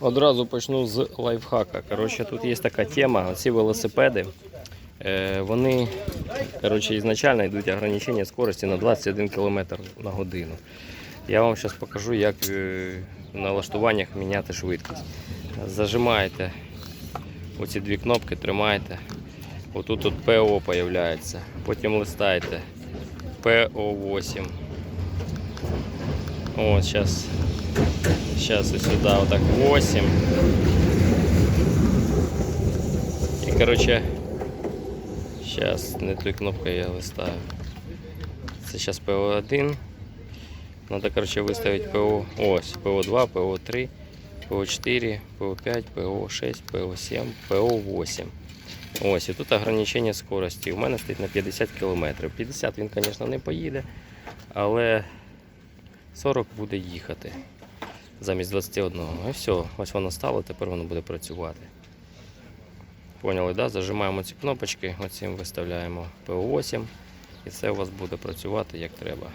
Одразу почну з лайфхака. Коротше, тут є така тема, ці велосипеди. е, Вони коротше, ізначально йдуть ограничення скорості на 21 км на годину. Я вам зараз покажу, як е, в налаштуваннях міняти швидкість. Зажимаєте оці дві кнопки, тримаєте. Отут тут ПО появляється. Потім листаєте ПО8. От, зараз Сейчас и сюда вот так 8. И короче, сейчас не той кнопкой я листаю. Це сейчас PO1. Надо, короче, выставить PO. Ось, PO2, PO3, PO4, PO5, PO6, PO7, PO8. Ось, і тут ограничення скорості. У мене стоїть на 50 км. 50 він, звісно, не поїде, але 40 буде їхати замість 21. І все, ось воно стало, тепер воно буде працювати. Поняли, да? Зажимаємо ці кнопочки, оцім виставляємо PO8 і це у вас буде працювати як треба.